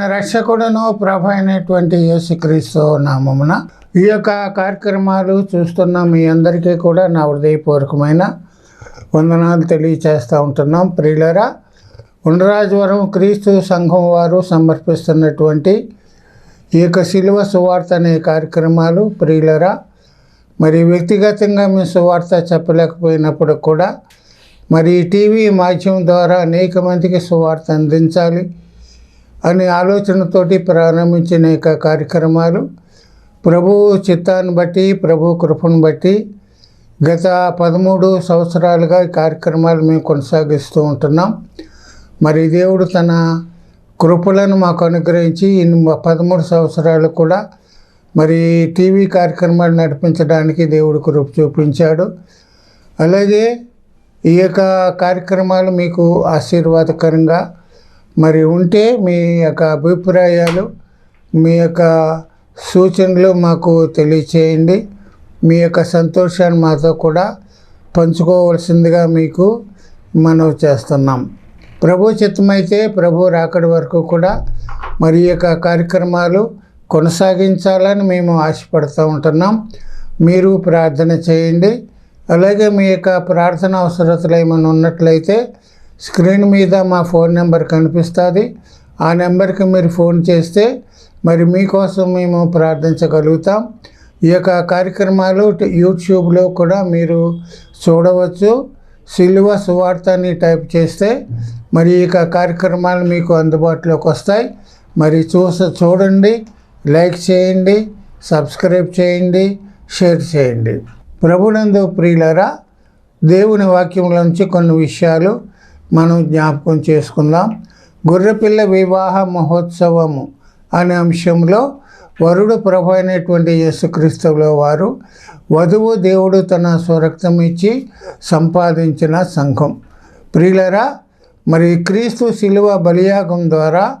మన రక్షకుడును ప్రభ అయినటువంటి యేసుక్రీస్తు నామమున ఈ యొక్క కార్యక్రమాలు చూస్తున్న మీ అందరికీ కూడా నా హృదయపూర్వకమైన వందనాలు తెలియచేస్తూ ఉంటున్నాం. ప్రియులరా ఉండరాజవరం క్రీస్తు సంఘం వారు సమర్పిస్తున్నటువంటి ఈ యొక్క శిలువ సువార్త అనే కార్యక్రమాలు ప్రియులరా మరి వ్యక్తిగతంగా మీ సువార్త చెప్పలేకపోయినప్పుడు కూడా మరి టీవీ మాధ్యమం ద్వారా అనేక మందికి సువార్త అందించాలి. అనే ఆలోచనతోటి ప్రారంభించిన యొక్క కార్యక్రమాలు. ప్రభు చిత్తాన్ని బట్టి ప్రభు కృపను బట్టి గత పదమూడు సంవత్సరాలుగా ఈ కార్యక్రమాలు మేము కొనసాగిస్తూ ఉంటున్నాం. మరి దేవుడు తన కృపలను మాకు అనుగ్రహించి ఇన్ని పదమూడు సంవత్సరాలు కూడా మరి టీవీ కార్యక్రమాలు నడిపించడానికి దేవుడు కృప చూపించాడు. అలాగే ఈ యొక్క కార్యక్రమాలు మీకు ఆశీర్వాదకరంగా మరి ఉంటే మీ యొక్క అభిప్రాయాలు మీ యొక్క సూచనలు మాకు తెలియచేయండి. మీ యొక్క సంతోషాన్ని మాతో కూడా పంచుకోవలసిందిగా మీకు మనవి చేస్తున్నాం. ప్రభు చిత్తమైతే ప్రభు రాకడి వరకు కూడా మరి యొక్క కార్యక్రమాలు కొనసాగించాలని మేము ఆశపడుతూ ఉంటున్నాం. మీరు ప్రార్థన చేయండి. అలాగే మీ యొక్క ప్రార్థన అవసరతలు ఏమైనా ఉన్నట్లయితే స్క్రీన్ మీద మా ఫోన్ నెంబర్ కనిపిస్తుంది. ఆ నెంబర్కి మీరు ఫోన్ చేస్తే మరి మీకోసం మేము ప్రార్థించగలుగుతాం. ఈ యొక్క కార్యక్రమాలు యూట్యూబ్లో కూడా మీరు చూడవచ్చు. సిల్వ సువార్తని టైప్ చేస్తే మరి ఈ యొక్క కార్యక్రమాలు మీకు అందుబాటులోకి వస్తాయి. మరి చూస చూడండి లైక్ చేయండి సబ్స్క్రైబ్ చేయండి షేర్ చేయండి. ప్రభునందు ప్రియులరా దేవుని వాక్యముల నుంచి కొన్ని విషయాలు మనం జ్ఞాపకం చేసుకుందాం. గొర్రెపిల్ల వివాహ మహోత్సవము అనే అంశంలో వరుడు ప్రభు అయినటువంటి యేసుక్రీస్తువుల వారు వధువు దేవుడు తన స్వరక్తం ఇచ్చి సంపాదించిన సంఘం. ప్రియులరా మరి క్రీస్తు శిలువ బలియాగం ద్వారా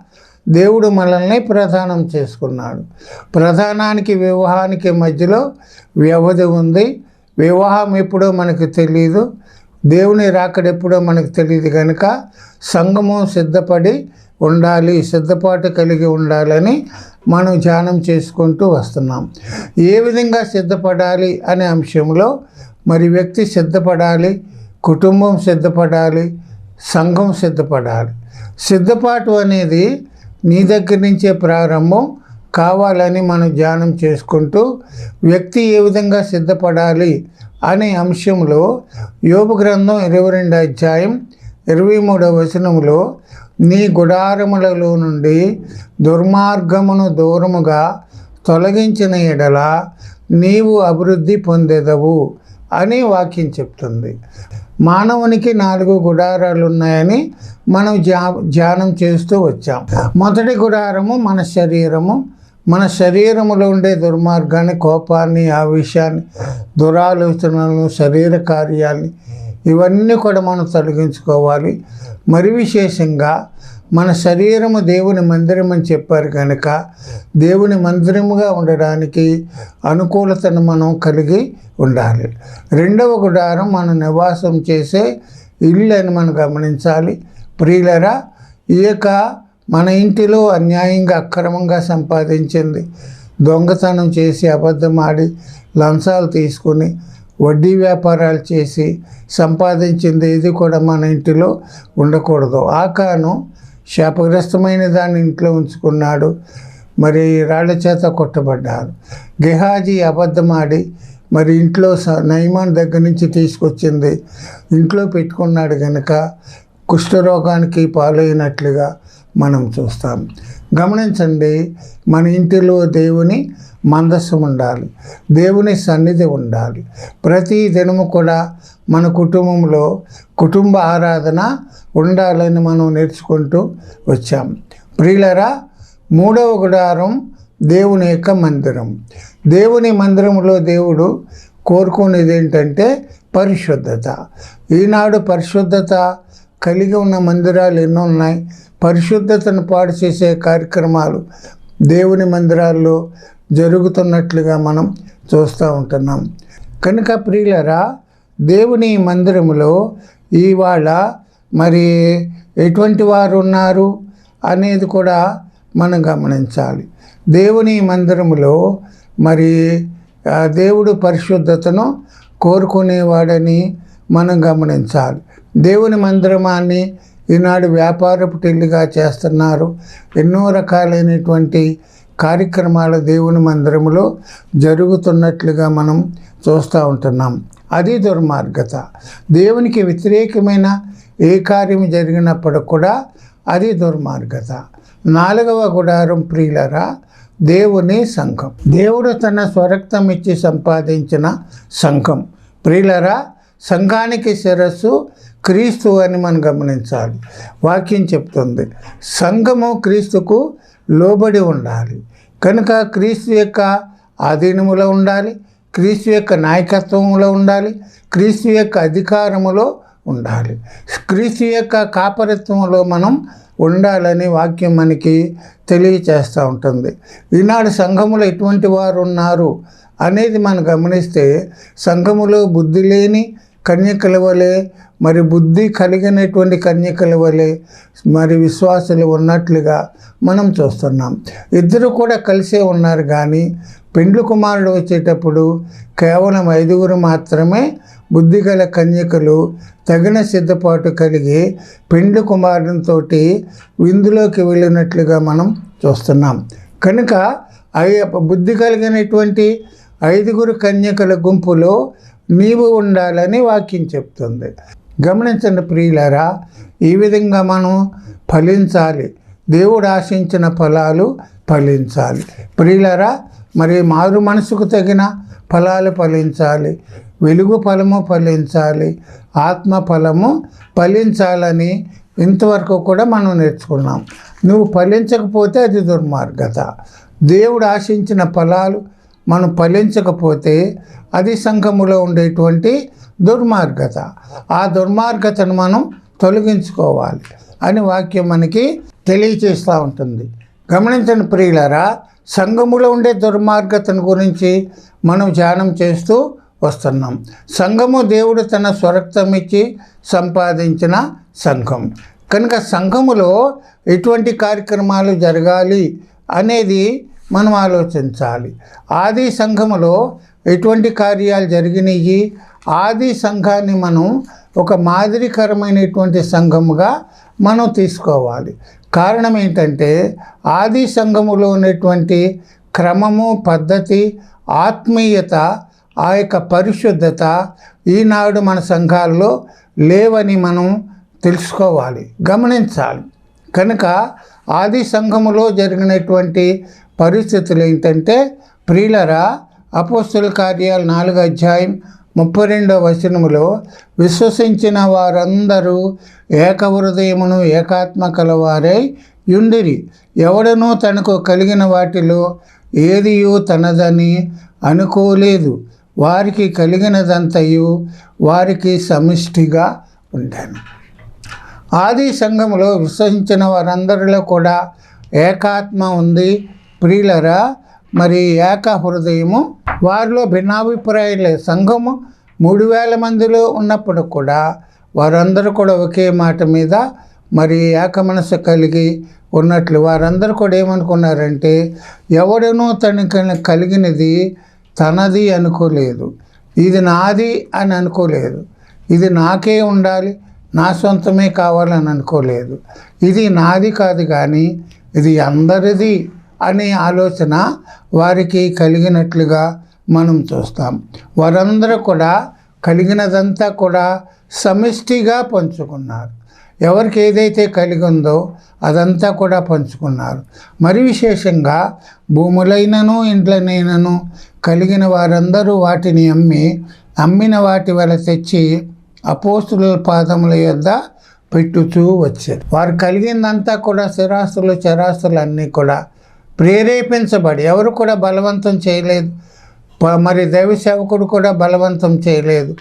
దేవుడు మనల్ని ప్రధానం చేసుకున్నాడు. ప్రధానానికి వివాహానికి మధ్యలో వ్యవధి ఉంది. వివాహం ఎప్పుడో మనకు తెలియదు దేవుని రాకడెప్పుడో మనకు తెలియదు కనుక సంఘము సిద్ధపడి ఉండాలి సిద్ధపాటు కలిగి ఉండాలని మనం ధ్యానం చేసుకుంటూ వస్తున్నాం. ఏ విధంగా సిద్ధపడాలి అనే అంశంలో మరి వ్యక్తి సిద్ధపడాలి కుటుంబం సిద్ధపడాలి సంఘం సిద్ధపడాలి. సిద్ధపాటు అనేది నీ దగ్గర నుంచే ప్రారంభం కావాలని మనం ధ్యానం చేసుకుంటూ వ్యక్తి ఏ విధంగా సిద్ధపడాలి అనే అంశంలో యోగ గ్రంథం ఇరవై రెండు అధ్యాయం ఇరవై మూడవ వచనంలో నీ గుడారములలో నుండి దుర్మార్గమును దూరముగా తొలగించిన ఎడల నీవు అభివృద్ధి పొందేదవు అని వాక్యం చెప్తుంది. మానవునికి నాలుగు గుడారాలు ఉన్నాయని మనం ధ్యా ధ్యానం చేస్తూ వచ్చాం. మొదటి గుడారము మన శరీరము మన శరీరంలో ఉండే దుర్మార్గాన్ని కోపాన్ని ఆవేశాన్ని దురాలోచనలను శరీర కార్యాన్ని ఇవన్నీ కూడా మనం తొలగించుకోవాలి. మరి విశేషంగా మన శరీరము దేవుని మందిరం అని చెప్పారు కనుక దేవుని మందిరముగా ఉండడానికి అనుకూలతను మనం కలిగి ఉండాలి. రెండవ గుడారం మనం నివాసం చేసే ఇల్లు అని మనం గమనించాలి. ప్రియులరా ఈ యొక్క మన ఇంటిలో అన్యాయంగా అక్రమంగా సంపాదించింది. దొంగతనం చేసి అబద్ధం ఆడి లంచాలు తీసుకుని వడ్డీ వ్యాపారాలు చేసి సంపాదించింది ఇది కూడా మన ఇంటిలో ఉండకూడదు. ఆకాను శాపగ్రస్తమైన దాన్ని ఇంట్లో ఉంచుకున్నాడు. మరి రాళ్ళ చేత కొట్టబడ్డారు గెహాజీ అబద్ధమాడి మరి ఇంట్లో స- నయమాన్ దగ్గర నుంచి తీసుకొచ్చింది. ఇంట్లో పెట్టుకున్నాడు కనుక కుష్ఠరోగానికి పాలైనట్లుగా మనం చూస్తాం. గమనించండి మన ఇంటిలో దేవుని మందస్సు ఉండాలి దేవుని సన్నిధి ఉండాలి. ప్రతి దినము కూడా మన కుటుంబంలో కుటుంబ ఆరాధన ఉండాలని మనం నేర్చుకుంటూ వచ్చాం. ప్రియులరా మూడవ గుడారం దేవుని యొక్క మందిరం. దేవుని మందిరంలో దేవుడు కోరుకునేది ఏంటంటే పరిశుద్ధత. ఈనాడు పరిశుద్ధత కలిగి ఉన్న మందిరాలు ఎన్నో ఉన్నాయి. పరిశుద్ధతను పాడు చేసే కార్యక్రమాలు దేవుని మందిరాల్లో జరుగుతున్నట్లుగా మనం చూస్తూ ఉంటున్నాం. కనుక ప్రియులరా దేవుని మందిరములో ఇవాళ మరి ఎటువంటి వారు ఉన్నారు అనేది కూడా మనం గమనించాలి. దేవుని మందిరములో మరి దేవుడు పరిశుద్ధతను కోరుకునేవాడని మనం గమనించాలి. దేవుని మందిరమాన్ని ఈనాడు వ్యాపారపు టెల్లిగా చేస్తున్నారు. ఎన్నో రకాలైనటువంటి కార్యక్రమాలు దేవుని మందిరములో జరుగుతున్నట్లుగా మనం చూస్తూ ఉంటున్నాం. అది దుర్మార్గత. దేవునికి వ్యతిరేకమైన ఏ కార్యం జరిగినప్పుడు కూడా అది దుర్మార్గత. నాలుగవ గుడారం ప్రియులరా దేవుని సంఘం. దేవుడు తన స్వరక్తం ఇచ్చి సంపాదించిన సంఘం. ప్రియులరా సంఘానికి శిరస్సు క్రీస్తు అని మనం గమనించాలి. వాక్యం చెప్తుంది సంఘము క్రీస్తుకు లోబడి ఉండాలి. కనుక క్రీస్తు యొక్క ఆధీనములో ఉండాలి క్రీస్తు యొక్క నాయకత్వంలో ఉండాలి క్రీస్తు యొక్క అధికారములో ఉండాలి. క్రీస్తు యొక్క కాపరత్వంలో మనం ఉండాలని వాక్యం మనకి తెలియచేస్తూ ఉంటుంది. ఈనాడు సంఘములో ఎటువంటి వారు ఉన్నారు అనేది మనం గమనిస్తే సంఘములో బుద్ధి లేని కన్యకల వలె మరి బుద్ధి కలిగినటువంటి కన్యకల వలె మరి విశ్వాసులు ఉన్నట్లుగా మనం చూస్తున్నాం. ఇద్దరు కూడా కలిసే ఉన్నారు కానీ పెండ్లు కుమారుడు వచ్చేటప్పుడు కేవలం ఐదుగురు మాత్రమే బుద్ధిగల కన్యకలు తగిన సిద్ధపాటు కలిగి పెండ్లి కుమారునితో విందులోకి వెళ్ళినట్లుగా మనం చూస్తున్నాం. కనుక అయ్య బుద్ధి కలిగినటువంటి ఐదుగురు కన్యకల గుంపులో నీవు ఉండాలని వాక్యం చెప్తుంది. గమనించండి ప్రియులరా ఈ విధంగా మనం ఫలించాలి. దేవుడు ఆశించిన ఫలాలు ఫలించాలి. ప్రియులరా మరి మారు మనసుకు తగిన ఫలాలు ఫలించాలి. వెలుగు ఫలము ఫలించాలి. ఆత్మ ఫలము ఫలించాలని ఇంతవరకు కూడా మనం నేర్చుకున్నాం. నువ్వు ఫలించకపోతే అది దుర్మార్గత. దేవుడు ఆశించిన ఫలాలు మనం ఫలించకపోతే అది సంఘములో ఉండేటువంటి దుర్మార్గత. ఆ దుర్మార్గతను మనం తొలగించుకోవాలి అని వాక్యం మనకి తెలియచేస్తూ ఉంటుంది. గమనించండి ప్రియులరా సంఘములో ఉండే దుర్మార్గతను గురించి మనం ధ్యానం చేస్తూ వస్తున్నాం. సంఘము దేవుడు తన స్వరక్తం ఇచ్చి సంపాదించిన సంఘం. కనుక సంఘములో ఎటువంటి కార్యక్రమాలు జరగాలి అనేది మనం ఆలోచించాలి. ఆది సంఘములో ఎటువంటి కార్యాలు జరిగినాయి ఆది సంఘాన్ని మనం ఒక మాదిరికరమైనటువంటి సంఘముగా మనం తీసుకోవాలి. కారణం ఏంటంటే ఆది సంఘములో ఉన్నటువంటి క్రమము పద్ధతి ఆత్మీయత ఆ యొక్క పరిశుద్ధత ఈనాడు మన సంఘాల్లో లేవని మనం తెలుసుకోవాలి గమనించాలి. కనుక ఆది సంఘములో జరిగినటువంటి పరిస్థితులు ఏంటంటే ప్రియులరా అపోస్తుల కార్యాలు నాలుగు అధ్యాయం ముప్పై రెండవ వచనములో విశ్వసించిన వారందరూ ఏక హృదయమును ఏకాత్మ కలవారై యుండిరి ఎవడనూ తనకు కలిగిన వాటిలో ఏదియో తనదని అనుకోలేదు. వారికి కలిగినదంతయు వారికి సమిష్టిగా ఉంటాను ఆది సంఘములో విశ్వసించిన వారందరిలో కూడా ఏకాత్మ ఉంది. ప్రియులరా మరి ఏక హృదయము వారిలో భిన్నాభిప్రాయం లేదు సంఘము మూడు వేల మందిలో ఉన్నప్పుడు కూడా వారందరూ కూడా ఒకే మాట మీద మరి ఏక మనసు కలిగి ఉన్నట్లు వారందరూ కూడా ఏమనుకున్నారంటే ఎవడనూ తనకి కలిగినది తనది అనుకోలేదు. ఇది నాది అని అనుకోలేదు. ఇది నాకే ఉండాలి నా సొంతమే కావాలని అనుకోలేదు. ఇది నాది కాదు కానీ ఇది అందరిది అనే ఆలోచన వారికి కలిగినట్లుగా మనం చూస్తాం. వారందరూ కూడా కలిగినదంతా కూడా సమిష్టిగా పంచుకున్నారు. ఎవరికి ఏదైతే కలిగి ఉందో అదంతా కూడా పంచుకున్నారు. మరి విశేషంగా భూములైనను ఇండ్లనైనను కలిగిన వారందరూ వాటిని అమ్మి అమ్మిన వాటి వల్ల తెచ్చి అపోస్తుల పాదముల యొద్ద పెట్టుచూ వచ్చారు. వారు కలిగిందంతా కూడా స్థిరాస్తులు చరాస్తులు అన్నీ కూడా ప్రేరేపించబడి ఎవరు కూడా బలవంతం చేయలేదు. ప- మరి దైవ సేవకుడు కూడా బలవంతం చేయలేదు.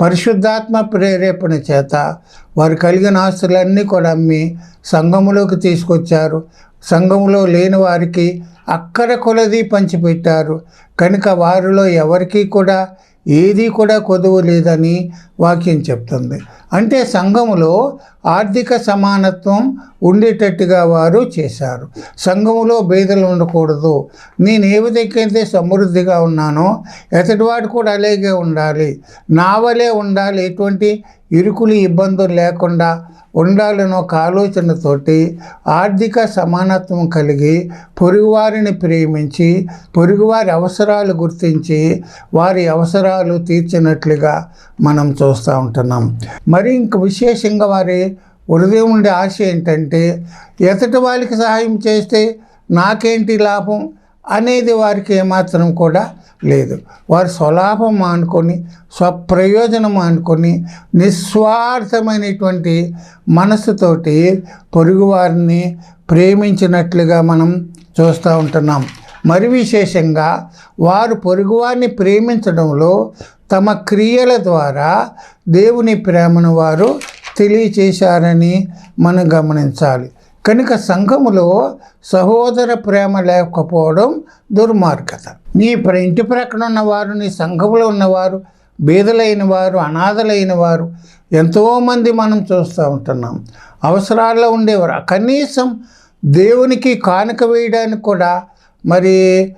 పరిశుద్ధాత్మ ప్రేరేపణ చేత వారు కలిగిన ఆస్తులన్నీ కూడా అమ్మి సంఘములోకి తీసుకొచ్చారు. సంఘములో లేని వారికి అక్కర కొలది పంచిపెట్టారు. కనుక వారిలో ఎవరికీ కూడా ఏది కూడా కొదువు లేదని వాక్యం చెప్తుంది. అంటే సంఘములో ఆర్థిక సమానత్వం ఉండేటట్టుగా వారు చేశారు. సంఘములో భేదలు ఉండకూడదు. నేను ఏ విధంగా సమృద్ధిగా ఉన్నానో ఎతటివాడు కూడా అలాగే ఉండాలి. నా వలే ఉండాలి. ఎటువంటి ఇరుకులు ఇబ్బందులు లేకుండా ఉండాలని ఒక ఆలోచనతోటి ఆర్థిక సమానత్వం కలిగి పొరుగువారిని ప్రేమించి పొరుగువారి అవసరాలు గుర్తించి వారి అవసరాలు తీర్చినట్లుగా మనం చూస్తూ ఉంటున్నాం. మరి ఇంక విశేషంగా వారి హృదయం ఉండే ఆశ ఏంటంటే ఎతటి వాళ్ళకి సహాయం చేస్తే నాకేంటి లాభం? అనేది వారికి ఏమాత్రం కూడా లేదు. వారు స్వలాభం మానుకొని స్వప్రయోజనం అనుకొని నిస్వార్థమైనటువంటి మనసుతోటి పొరుగువారిని ప్రేమించినట్లుగా మనం చూస్తూ ఉంటున్నాం. మరి విశేషంగా వారు పొరుగువారిని ప్రేమించడంలో తమ క్రియల ద్వారా దేవుని ప్రేమను వారు తెలియచేశారని మనం గమనించాలి. కనుక సంఘములో సహోదర ప్రేమ లేకపోవడం దుర్మార్గత. నీ ప్ర- ఇంటి ప్రక్కన ఉన్నవారు నీ సంఘములో ఉన్నవారు బీదలైన వారు అనాథలైన వారు ఎంతోమంది మనం చూస్తూ ఉంటున్నాం. అవసరాల్లో ఉండేవారు. కనీసం దేవునికి కానుక వేయడానికి కూడా మరి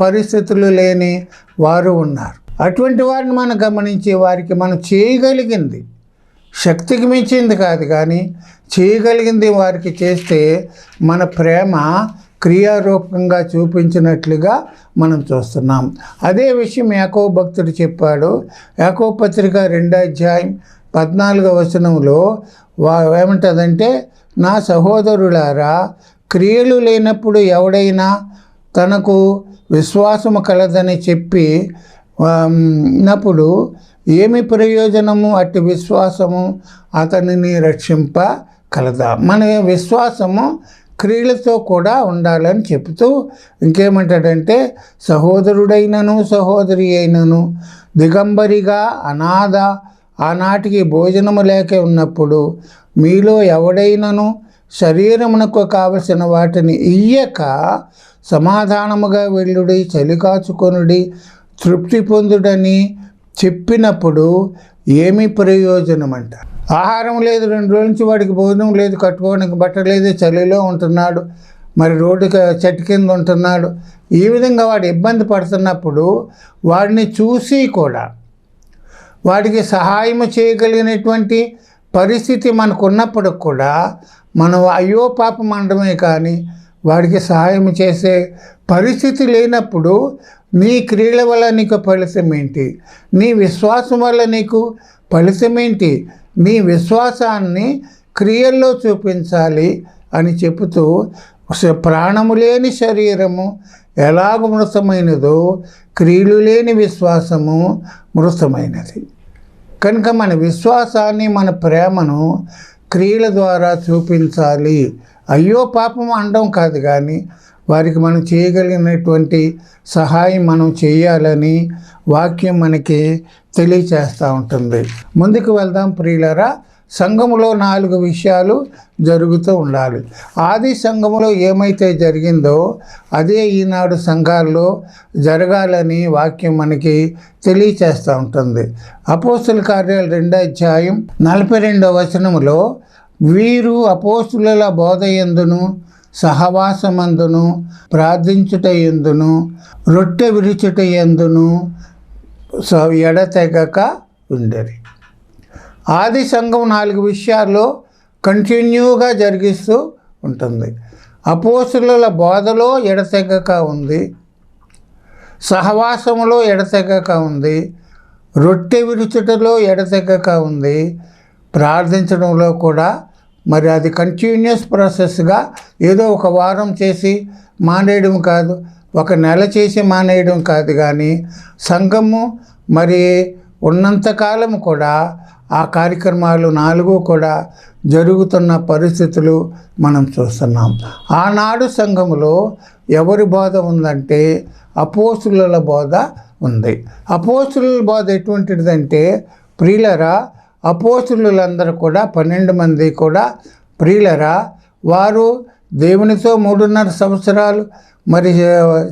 పరిస్థితులు లేని వారు ఉన్నారు. అటువంటి వారిని మనం గమనించి వారికి మనం చేయగలిగింది శక్తికి మించింది కాదు కానీ చేయగలిగింది వారికి చేస్తే మన ప్రేమ క్రియారూపంగా చూపించినట్లుగా మనం చూస్తున్నాం. అదే విషయం యాకో భక్తుడు చెప్పాడు. యాకో పత్రిక రెండో అధ్యాయం పద్నాలుగో వచనంలో వా ఏమంటుందంటే నా సహోదరులారా క్రియలు లేనప్పుడు ఎవడైనా తనకు విశ్వాసము కలదని చెప్పి నప్పుడు ఏమి ప్రయోజనము అట్టి విశ్వాసము? అతనిని రక్షింప కలదా మన విశ్వాసము క్రియలతో కూడా ఉండాలని చెబుతూ ఇంకేమంటాడంటే సహోదరుడైనను సహోదరి అయినను దిగంబరిగా అనాథ ఆనాటికి భోజనము లేక ఉన్నప్పుడు మీలో ఎవడైనను శరీరమునకు కావలసిన వాటిని ఇయ్యక సమాధానముగా వెళ్ళుడి చలికాచుకొనుడి తృప్తి పొందుడని చెప్పినప్పుడు ఏమి ప్రయోజనం అంట ఆహారం లేదు రెండు రోజుల నుంచి వాడికి భోజనం లేదు కట్టుకోవడానికి బట్ట లేదు చలిలో ఉంటున్నాడు మరి రోడ్డు చెట్టు కింద ఉంటున్నాడు. ఈ విధంగా వాడు ఇబ్బంది పడుతున్నప్పుడు వాడిని చూసి కూడా వాడికి సహాయం చేయగలిగినటువంటి పరిస్థితి మనకున్నప్పుడు కూడా మనం అయ్యో పాపం అనడమే కానీ వాడికి సహాయం చేసే పరిస్థితి లేనప్పుడు నీ క్రియల వల్ల నీకు ఫలితం ఏంటి? నీ విశ్వాసం వల్ల నీకు ఫలితం ఏంటి? నీ విశ్వాసాన్ని క్రియల్లో చూపించాలి అని చెబుతూ ప్రాణము లేని శరీరము ఎలాగ మృతమైనదో క్రియలు లేని విశ్వాసము మృతమైనది. కనుక మన విశ్వాసాన్ని మన ప్రేమను క్రియల ద్వారా చూపించాలి. అయ్యో పాపం అనడం కాదు కానీ వారికి మనం చేయగలిగినటువంటి సహాయం మనం చేయాలని వాక్యం మనకి తెలియచేస్తూ ఉంటుంది. ముందుకు వెళ్దాం ప్రియులరా. సంఘములో నాలుగు విషయాలు జరుగుతూ ఉండాలి. ఆది సంఘములో ఏమైతే జరిగిందో అదే ఈనాడు సంఘాల్లో జరగాలని వాక్యం మనకి తెలియచేస్తూ ఉంటుంది. అపోస్తుల కార్యాలు రెండో అధ్యాయం నలభై రెండో వచనములో వీరు అపోస్తుల బోధ ఎందును? సహవాసమందును ప్రార్థించుట ఎందును రొట్టె విరుచుట ఎందును స- ఎడతెగక ఉండేది ఆది సంఘం నాలుగు విషయాల్లో కంటిన్యూగా జరిగిస్తూ ఉంటుంది. అపోసుల బోధలో ఎడతెగక ఉంది. సహవాసములో ఎడతెగక ఉంది. రొట్టె విరుచుటలో ఎడతెగక ఉంది. ప్రార్థించడంలో కూడా మరి అది కంటిన్యూస్ ప్రాసెస్గా ఏదో ఒక వారం చేసి మానేయడం కాదు. ఒక నెల చేసి మానేయడం కాదు కానీ సంఘము మరి ఉన్నంతకాలం కూడా ఆ కార్యక్రమాలు నాలుగు కూడా జరుగుతున్న పరిస్థితులు మనం చూస్తున్నాం. ఆనాడు సంఘములో ఎవరి బోధ ఉందంటే అపోసుల బోధ ఉంది. అపోసుల బోధ ఎటువంటిదంటే ప్రియులరా అపోస్తులందరూ కూడా పన్నెండు మంది కూడా ప్రియులరా. వారు దేవునితో మూడున్నర సంవత్సరాలు మరి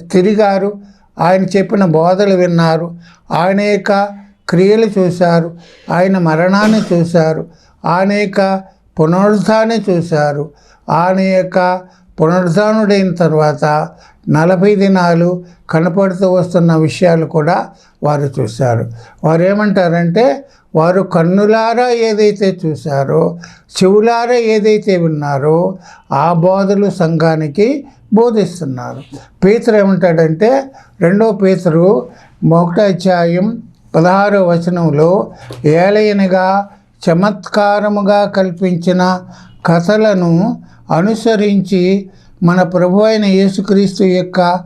తిరిగారు. ఆయన చెప్పిన బోధలు విన్నారు. ఆయన యొక్క క్రియలు చూశారు. ఆయన మరణాన్ని చూశారు. ఆయన యొక్క పునరుద్ధాన్ని చూశారు. ఆయన యొక్క పునరుద్ధానుడైన తర్వాత నలభై దినాలు కనపడుతూ వస్తున్న విషయాలు కూడా వారు చూశారు. వారు ఏమంటారంటే వారు కన్నులారా ఏదైతే చూశారో చెవులారా ఏదైతే విన్నారో ఆ బోధలు సంఘానికి బోధిస్తున్నారు. పేతురు ఏమంటాడంటే రెండో పేతురు ఒకటో పదహారో వచనంలో ఏలయనగా చమత్కారముగా కల్పించిన కథలను అనుసరించి మన ప్రభు అయిన యేసుక్రీస్తు యొక్క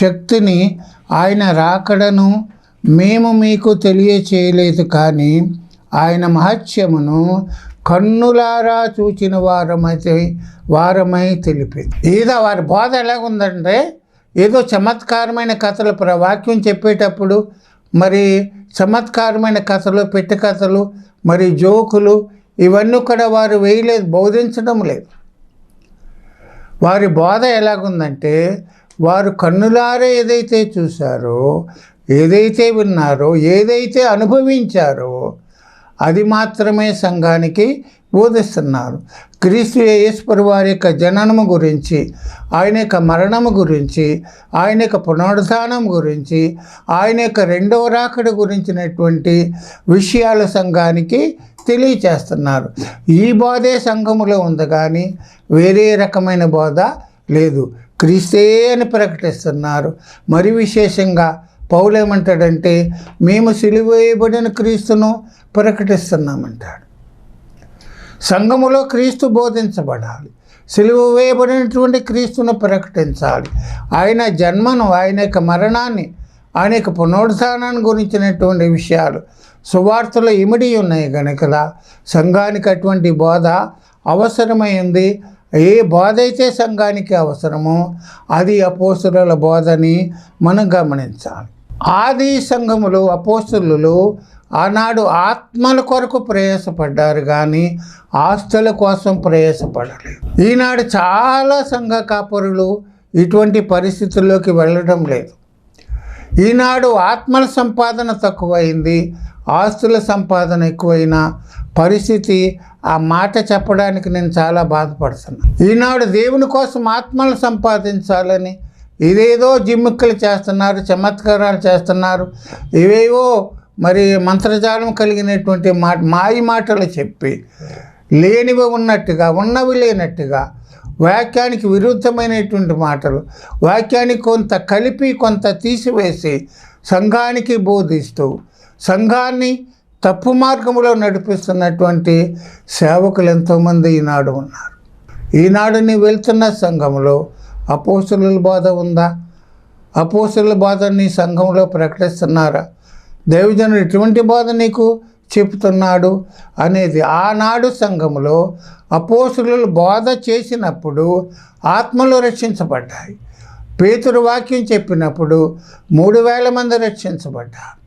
శక్తిని ఆయన రాకడను మేము మీకు తెలియచేయలేదు కానీ ఆయన మహత్యమును కన్నులారా చూచిన వారమైతే వారమై తెలిపింది. ఏదో వారి బోధ ఎలాగుందంటే ఏదో చమత్కారమైన కథలు వాక్యం చెప్పేటప్పుడు మరి చమత్కారమైన కథలు పెట్టి కథలు మరి జోకులు ఇవన్నీ కూడా వారు వేయలేదు బోధించడం లేదు. వారి బోధ ఎలాగుందంటే వారు కన్నులారే ఏదైతే చూశారో ఏదైతే విన్నారో ఏదైతే అనుభవించారో అది మాత్రమే సంఘానికి బోధిస్తున్నారు. క్రీస్తు యేశ్వరు వారి యొక్క జననము గురించి ఆయన యొక్క మరణము గురించి ఆయన యొక్క పునరుద్ధానం గురించి ఆయన యొక్క రెండవ రాకడ గురించినటువంటి విషయాల సంఘానికి తెలియచేస్తున్నారు. ఈ బోధే సంఘములో ఉంది కానీ వేరే రకమైన బోధ లేదు. క్రీస్తే అని ప్రకటిస్తున్నారు. మరి విశేషంగా పౌలేమంటాడంటే మేము సిలివేయబడిన క్రీస్తును ప్రకటిస్తున్నామంటాడు. సంఘములో క్రీస్తు బోధించబడాలి. సిలువ వేయబడినటువంటి క్రీస్తును ప్రకటించాలి. ఆయన జన్మను ఆయన యొక్క మరణాన్ని ఆయన యొక్క పునరుద్ధానాన్ని గురించినటువంటి విషయాలు సువార్తలు ఇమిడి ఉన్నాయి కనుక సంఘానికి అటువంటి బోధ అవసరమైంది. ఏ బోధ అయితే సంఘానికి అవసరమో అది అపోస్తుల బోధని మనం గమనించాలి. ఆది సంఘములు అపోస్తులు ఆనాడు ఆత్మల కొరకు ప్రయాసపడ్డారు కానీ ఆస్తుల కోసం ప్రయాసపడలేదు. ఈనాడు చాలా సంఘ కాపరులు ఇటువంటి పరిస్థితుల్లోకి వెళ్ళడం లేదు. ఈనాడు ఆత్మల సంపాదన తక్కువైంది. ఆస్తుల సంపాదన ఎక్కువైన పరిస్థితి ఆ మాట చెప్పడానికి నేను చాలా బాధపడుతున్నాను ఈనాడు దేవుని కోసం ఆత్మలు సంపాదించాలని ఇదేదో జిమ్మిక్కలు చేస్తున్నారు చమత్కారాలు చేస్తున్నారు ఇవేవో మరి మంత్రజాలం కలిగినటువంటి మాట మాయి మాటలు చెప్పి లేనివి ఉన్నట్టుగా ఉన్నవి లేనట్టుగా వాక్యానికి విరుద్ధమైనటువంటి మాటలు వాక్యానికి కొంత కలిపి కొంత తీసివేసి సంఘానికి బోధిస్తూ సంఘాన్ని తప్పు మార్గంలో నడిపిస్తున్నటువంటి సేవకులు ఎంతోమంది ఈనాడు ఉన్నారు. ఈనాడు నీ వెళ్తున్న సంఘంలో అపోస్తుల బోధ ఉందా? అపోస్తుల బోధ నీ సంఘంలో ప్రకటిస్తున్నారా? దేవజనుడు ఎటువంటి బోధ నీకు చెప్తున్నాడు అనేది ఆనాడు సంఘంలో అపోసులు బోధ చేసినప్పుడు ఆత్మలు రక్షించబడ్డాయి. పేతురు వాక్యం చెప్పినప్పుడు మూడు వేల మంది రక్షించబడ్డారు.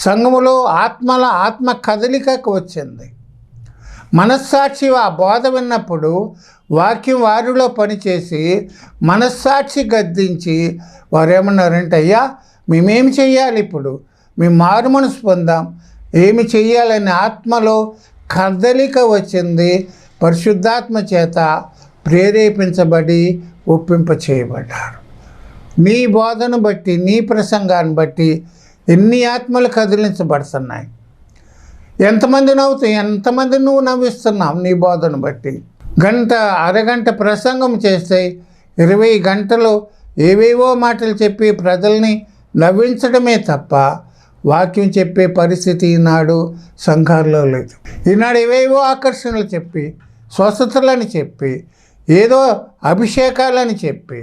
సంఘములో ఆత్మల ఆత్మ కదలికకు వచ్చింది. మనస్సాక్షి ఆ బోధ విన్నప్పుడు వాక్యం వారిలో పనిచేసి మనస్సాక్షి గద్దించి వారు ఏమన్నారంటే అయ్యా మేమేం చెయ్యాలి ఇప్పుడు? మేము మారుమనసు పొందాం. ఏమి చెయ్యాలని ఆత్మలో కదలిక వచ్చింది. పరిశుద్ధాత్మ చేత ప్రేరేపించబడి ఒప్పింప చేయబడ్డారు నీ బోధను బట్టి నీ ప్రసంగాన్ని బట్టి ఎన్ని ఆత్మలు కదిలించబడుతున్నాయి? ఎంతమంది నవ్వుతాయి? ఎంతమంది నువ్వు నవ్విస్తున్నావు నీ బోధను బట్టి? గంట అరగంట ప్రసంగం చేస్తే ఇరవై గంటలు ఏవేవో మాటలు చెప్పి ప్రజల్ని నవ్వించడమే తప్ప వాక్యం చెప్పే పరిస్థితి ఈనాడు సంఘాల్లో లేదు. ఈనాడు ఏవేవో ఆకర్షణలు చెప్పి స్వస్థతలని చెప్పి ఏదో అభిషేకాలని చెప్పి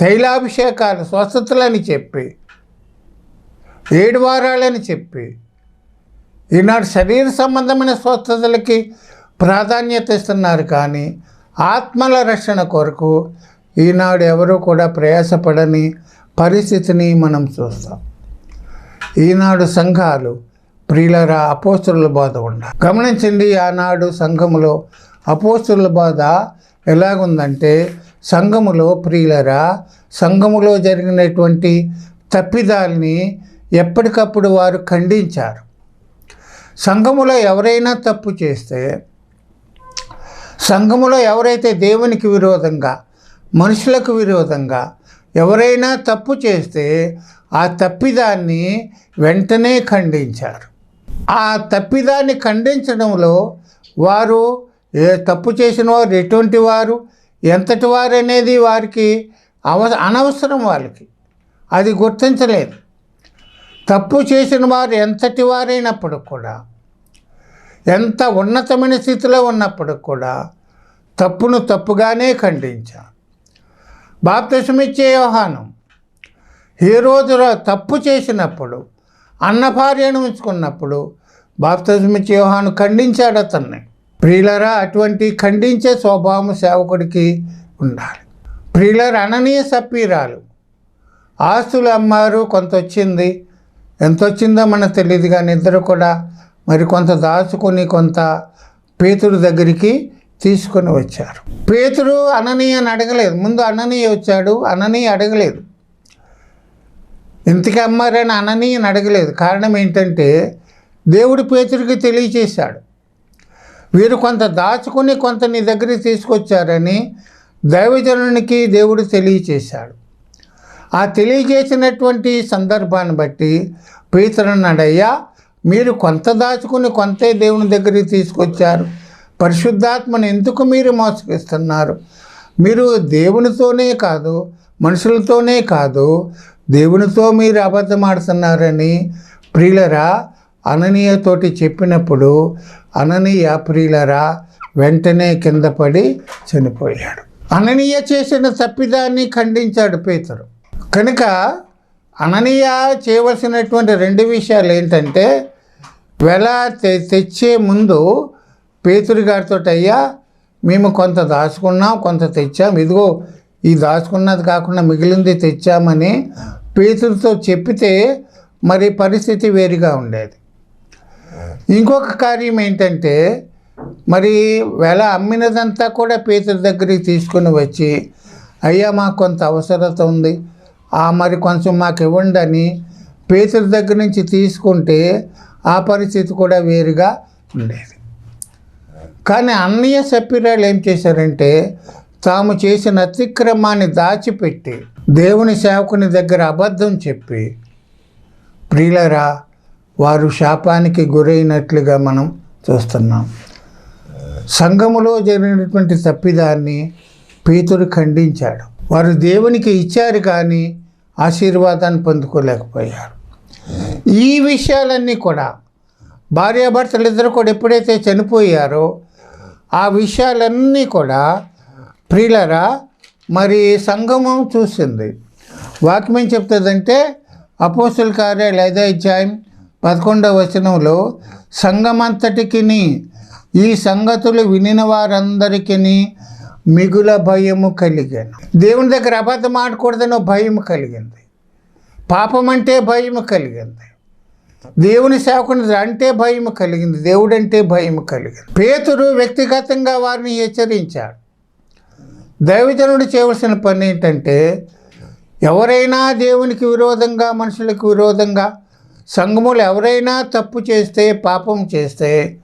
తైలాభిషేకాలు స్వస్థతలని చెప్పి ఏడు వారాలని చెప్పి ఈనాడు శరీర సంబంధమైన స్వస్థతలకి ప్రాధాన్యత ఇస్తున్నారు కానీ ఆత్మల రక్షణ కొరకు ఈనాడు ఎవరు కూడా ప్రయాసపడని పరిస్థితిని మనం చూస్తాం. ఈనాడు సంఘాలు ప్రియులరా అపోస్తుల బోధ ఉండ గమనించండి ఆనాడు సంఘములో అపోస్తుల బాధ ఎలాగుందంటే సంఘములో ప్రియులరా సంఘములో జరిగినటువంటి తప్పిదాల్ని ఎప్పటికప్పుడు వారు ఖండించారు. సంఘములో ఎవరైనా తప్పు చేస్తే సంఘములో ఎవరైతే దేవునికి విరోధంగా మనుషులకు విరోధంగా ఎవరైనా తప్పు చేస్తే ఆ తప్పిదాన్ని వెంటనే ఖండించారు. ఆ తప్పిదాన్ని ఖండించడంలో వారు ఏ తప్పు చేసిన వారు ఎటువంటి వారు ఎంతటి వారు అనేది వారికి అవ అనవసరం వాళ్ళకి. అది గుర్తించలేదు. తప్పు చేసిన వారు ఎంతటి వారైనప్పుడు కూడా ఎంత ఉన్నతమైన స్థితిలో ఉన్నప్పుడు కూడా తప్పును తప్పుగానే ఖండించారు. బాప్తిసమిచ్చే వ్యవహానం ఏ రోజు తప్పు చేసినప్పుడు అన్న భార్యను ఉంచుకున్నప్పుడు బాప్తిసమిచ్చే వ్యవహాను ఖండించాడు అతన్ని. ప్రియులరా అటువంటి ఖండించే స్వభావం సేవకుడికి ఉండాలి. ప్రియులర్ అననీయ సప్పీరాలు. ఆస్తులు అమ్మారు కొంత వచ్చింది ఎంత వచ్చిందో మనకు తెలియదు కానీ ఇద్దరు కూడా మరి కొంత దాచుకొని కొంత పేతురు దగ్గరికి తీసుకొని వచ్చారు. పేతురు అననీయని అడగలేదు. ముందు అననీయ వచ్చాడు అననీయ అడగలేదు. ఇంతకీ అమ్మారని అననీయని అడగలేదు. కారణం ఏంటంటే దేవుడు పేతుడికి తెలియచేశాడు. వీరు కొంత దాచుకుని కొంత నీ దగ్గరికి తీసుకొచ్చారని దైవజనునికి దేవుడు తెలియచేశాడు. ఆ తెలియజేసినటువంటి సందర్భాన్ని బట్టి పీతరన్నాడయ్యా మీరు కొంత దాచుకుని కొంతే దేవుని దగ్గరికి తీసుకొచ్చారు. పరిశుద్ధాత్మను ఎందుకు మీరు మోసగిస్తున్నారు? మీరు దేవునితోనే కాదు మనుషులతోనే కాదు దేవునితో మీరు అబద్ధమాడుతున్నారని ప్రియులరా అననీయతోటి చెప్పినప్పుడు అననీయ ప్రియులరా వెంటనే కింద పడి చనిపోయాడు. అననీయ చేసిన తప్పిదాన్ని ఖండించాడు పీతరు. కనుక అననీయ చేయవలసినటువంటి రెండు విషయాలు ఏంటంటే వెల తె- తెచ్చే ముందు పేతురు గారితో అయ్యా మేము కొంత దాచుకున్నాం కొంత తెచ్చాం. ఇదిగో ఈ దాచుకున్నది కాకుండా మిగిలింది తెచ్చామని పేతుడితో చెప్పితే మరి పరిస్థితి వేరుగా ఉండేది. ఇంకొక కార్యం ఏంటంటే మరి వెల అమ్మినదంతా కూడా పేతుడి దగ్గరికి తీసుకుని వచ్చి అయ్యా మాకు కొంత అవసరత ఉంది. ఆ మరి కొంచెం మాకు ఇవ్వండి అని పేతురు దగ్గర నుంచి తీసుకుంటే ఆ పరిస్థితి కూడా వేరుగా ఉండేది. కానీ అన్నయ్య సప్పిరాలు ఏం చేశారంటే తాము చేసిన అతిక్రమాన్ని దాచిపెట్టి దేవుని సేవకుని దగ్గర అబద్ధం చెప్పి ప్రియులరా వారు శాపానికి గురైనట్లుగా మనం చూస్తున్నాం. సంఘములో జరిగినటువంటి తప్పిదాన్ని పేతుడు ఖండించాడు. వారు దేవునికి ఇచ్చారు కానీ ఆశీర్వాదాన్ని పొందుకోలేకపోయారు. ఈ విషయాలన్నీ కూడా భార్యాభర్తలు ఇద్దరు కూడా ఎప్పుడైతే చనిపోయారో ఆ విషయాలన్నీ కూడా ప్రియులరా మరి సంగమం చూసింది. వాక్యం చెప్తుందంటే అపోసుల కార్యాలు ఐదో అధ్యాయం పదకొండవ వచనంలో సంఘమంతటికి ఈ సంగతులు వినిన వారందరికీ మిగుల భయము కలిగాను. దేవుని దగ్గర అబద్ధం ఆడకూడదనో భయం కలిగింది. పాపం అంటే భయం కలిగింది. దేవుని సేవకుని అంటే భయం కలిగింది. దేవుడంటే భయం కలిగింది. పేతురు వ్యక్తిగతంగా వారిని హెచ్చరించాడు. దైవజనుడు చేయవలసిన పని ఏంటంటే ఎవరైనా దేవునికి విరోధంగా మనుషులకు విరోధంగా సంఘములు ఎవరైనా తప్పు చేస్తే పాపం చేస్తే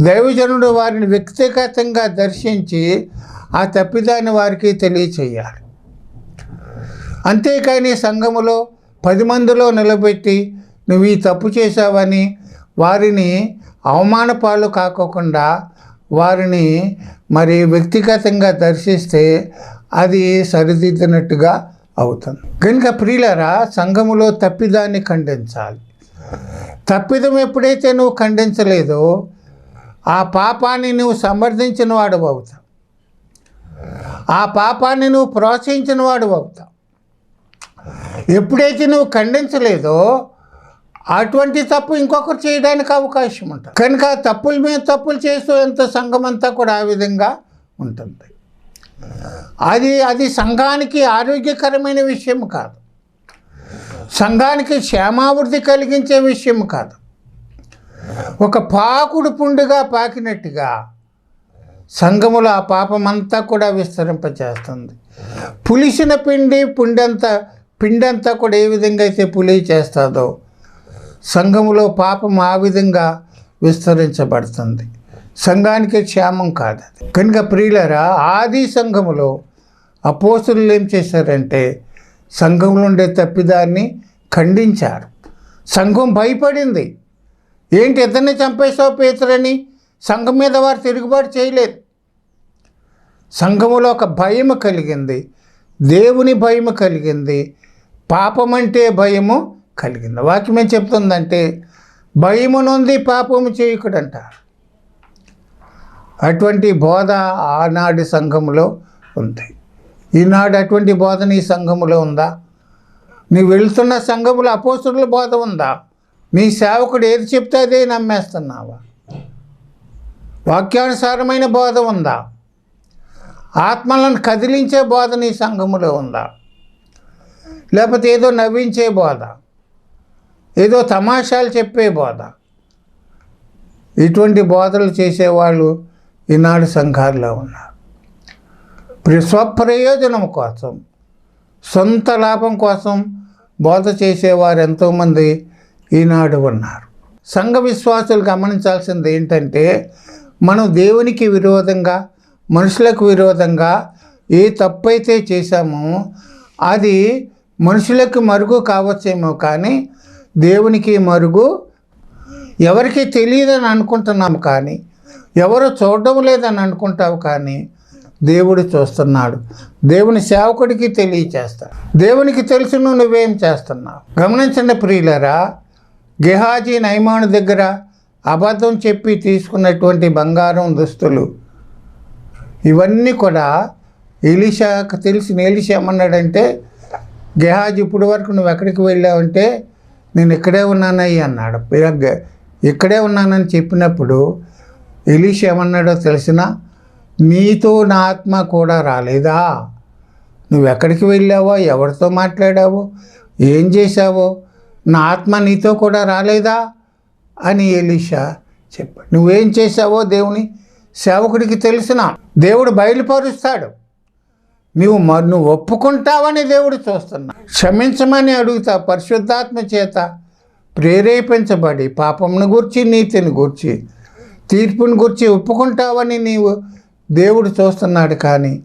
దైవజనుడు వారిని వ్యక్తిగతంగా దర్శించి ఆ తప్పిదాన్ని వారికి తెలియచేయాలి. అంతేకాని సంఘములో పది మందిలో నిలబెట్టి నువ్వు ఈ తప్పు చేశావని వారిని అవమానపాలు కాకోకుండా వారిని మరి వ్యక్తిగతంగా దర్శిస్తే అది సరిదిద్దినట్టుగా అవుతుంది. కనుక ప్రియులరా సంఘములో తప్పిదాన్ని ఖండించాలి. తప్పిదం ఎప్పుడైతే నువ్వు ఖండించలేదో ఆ పాపాన్ని నువ్వు సమర్థించిన వాడు అవుతావు. ఆ పాపాన్ని నువ్వు ప్రోత్సహించిన వాడు అవుతావు. ఎప్పుడైతే నువ్వు ఖండించలేదో అటువంటి తప్పు ఇంకొకరు చేయడానికి అవకాశం ఉంటుంది. కనుక తప్పుల మీద తప్పులు చేస్తూ ఎంత సంఘం అంతా కూడా ఆ విధంగా ఉంటుంది. అది అది సంఘానికి ఆరోగ్యకరమైన విషయం కాదు. సంఘానికి క్షేమావృద్ధి కలిగించే విషయం కాదు. ఒక పాకుడు పుండుగా పాకినట్టుగా సంఘములో ఆ పాపమంతా కూడా విస్తరింపచేస్తుంది. పులిసిన పిండి పుండంతా పిండంతా కూడా ఏ విధంగా అయితే పులి చేస్తుందో సంఘములో పాపం ఆ విధంగా విస్తరించబడుతుంది. సంఘానికి క్షేమం కాదు కనుక ప్రియులరా ఆది సంఘములో అపోసులు ఏం చేశారంటే సంఘంలో ఉండే తప్పిదాన్ని ఖండించారు. సంఘం భయపడింది. ఏంటి ఇద్దరిని చంపేశావు పేతురని? సంఘం మీద వారు తిరుగుబాటు చేయలేదు. సంఘములో ఒక భయము కలిగింది. దేవుని భయము కలిగింది. పాపం అంటే భయము కలిగింది. వాక్యం ఏం చెప్తుందంటే భయము నొంది పాపము చేయకుడంట. అటువంటి బోధ ఆనాడు సంఘములో ఉంది. ఈనాడు అటువంటి బోధ నీ సంఘములో ఉందా? నీ వెళ్తున్న సంఘములో అపోస్తుల బోధ ఉందా? మీ సేవకుడు ఏది చెప్తే అదే నమ్మేస్తున్నావా? వాక్యానుసారమైన బోధ ఉందా? ఆత్మలను కదిలించే బోధ నీ సంఘములో ఉందా? లేకపోతే ఏదో నవ్వించే బోధ? ఏదో తమాషాలు చెప్పే బోధ? ఇటువంటి బోధలు చేసేవాళ్ళు ఈనాడు సంఘాల్లో ఉన్నారు. స్వప్రయోజనం కోసం సొంత లాభం కోసం బోధ చేసేవారు ఎంతోమంది ఈనాడు ఉన్నారు. సంఘ విశ్వాసులు గమనించాల్సింది ఏంటంటే మనం దేవునికి విరోధంగా మనుషులకు విరోధంగా ఏ తప్పైతే చేశామో అది మనుషులకు మరుగు కావచ్చేమో కానీ దేవునికి మరుగు ఎవరికి తెలియదని అనుకుంటున్నాము కానీ ఎవరు చూడడం లేదని అనుకుంటావు కానీ దేవుడు చూస్తున్నాడు. దేవుని సేవకుడికి తెలియచేస్తాడు. దేవునికి తెలుసును నువ్వేం చేస్తున్నావు? గమనించండి ప్రియులరా గెహాజీ నైమాను దగ్గర అబద్ధం చెప్పి తీసుకున్నటువంటి బంగారం దుస్తులు. ఇవన్నీ కూడా ఎలిషాకు తెలిసిన ఎలిషా ఏమన్నాడంటే గెహాజ్ ఇప్పటి వరకు నువ్వు ఎక్కడికి వెళ్ళావంటే నేను ఇక్కడే ఉన్నానయ్యి అన్నాడు. ఇక్కడే ఉన్నానని చెప్పినప్పుడు ఎలీష్ ఏమన్నాడో తెలిసిన నీతో నా ఆత్మ కూడా రాలేదా? నువ్వు ఎక్కడికి వెళ్ళావో ఎవరితో మాట్లాడావో ఏం చేశావో నా ఆత్మ నీతో కూడా రాలేదా? అని ఎలీషా చెప్పాడు. నువ్వేం చేశావో దేవుని సేవకుడికి తెలిసిన? దేవుడు బయలుపరుస్తాడు. నువ్వు మ- నువ్వు ఒప్పుకుంటావని దేవుడు చూస్తున్నా. క్షమించమని అడుగుతా పరిశుద్ధాత్మ చేత ప్రేరేపించబడి పాపంను గూర్చి నీతిని గూర్చి తీర్పుని గూర్చి ఒప్పుకుంటావని నీవు దేవుడు చూస్తున్నాడు కానీ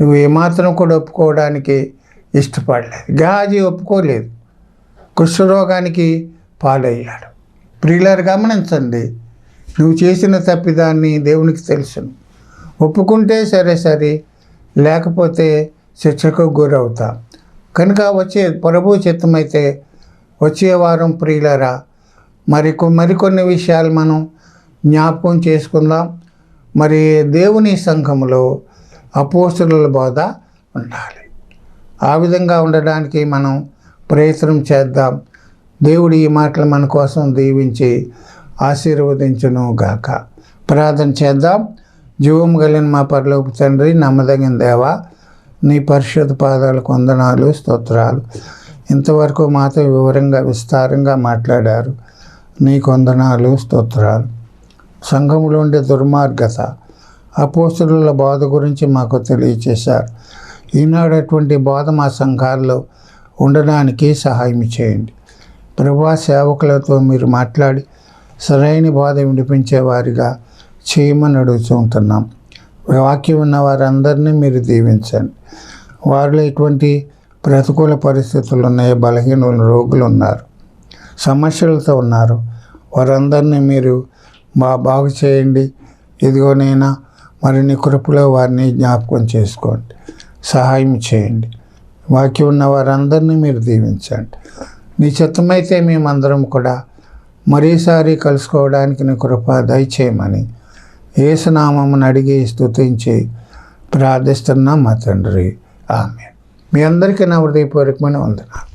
నువ్వు ఏమాత్రం కూడా ఒప్పుకోవడానికి ఇష్టపడలేదు. గహాజీ ఒప్పుకోలేదు. కుష్ఠరోగానికి పాలయ్యాడు. ప్రియులారు గమనించండి. నువ్వు చేసిన తప్పిదాన్ని దేవునికి తెలుసును. ఒప్పుకుంటే సరే సరే లేకపోతే శిక్షకు గురవుతా. కనుక వచ్చే ప్రభు చిత్తమైతే వచ్చే వారం ప్రియులరా మరి మరికొన్ని విషయాలు మనం జ్ఞాపకం చేసుకుందాం. మరి దేవుని సంఘములో అపోస్తుల బోధ ఉండాలి. ఆ విధంగా ఉండడానికి మనం ప్రయత్నం చేద్దాం. దేవుడు ఈ మాటలు మన కోసం దీవించి ఆశీర్వదించును గాక. ప్రార్థన చేద్దాం. జీవం కలిగిన మా పరలోపు తండ్రి నమ్మదగిన దేవా నీ పరిశుద్ధ పాదాలకు వందనాలు స్తోత్రాలు. ఇంతవరకు మాతో వివరంగా విస్తారంగా మాట్లాడారు. నీ వందనాలు స్తోత్రాలు. సంఘంలో ఉండే దుర్మార్గత అపోస్తుల బోధ గురించి మాకు తెలియచేశారు. ఈనాడు అటువంటి బోధ మా సంఘాల్లో ఉండడానికి సహాయం చేయండి. ప్రభా సేవకులతో మీరు మాట్లాడి సరైన బాధ వినిపించే వారిగా చేయమని అడుగుతుంటున్నాం వాక్యం ఉన్న వారందరినీ మీరు దీవించండి. వారిలో ఎటువంటి ప్రతికూల పరిస్థితులు ఉన్నాయి బలహీన రోగులు ఉన్నారు సమస్యలతో ఉన్నారు. వారందరినీ మీరు బా బాగు చేయండి. ఇదిగోనైనా మరిన్ని కృపలో వారిని జ్ఞాపకం చేసుకోండి. సహాయం చేయండి. వాక్యం ఉన్న వారందరినీ మీరు దీవించండి. నీ చిత్తమైతే మేమందరం కూడా మరీసారి కలుసుకోవడానికి నీ కృప దయచేయమని ఏసునామమును అడిగి స్తుతించి ప్రార్థిస్తున్నాం మా తండ్రి. ఆమె మీ అందరికీ నా హృదయపూర్వకమైన వందనాలు.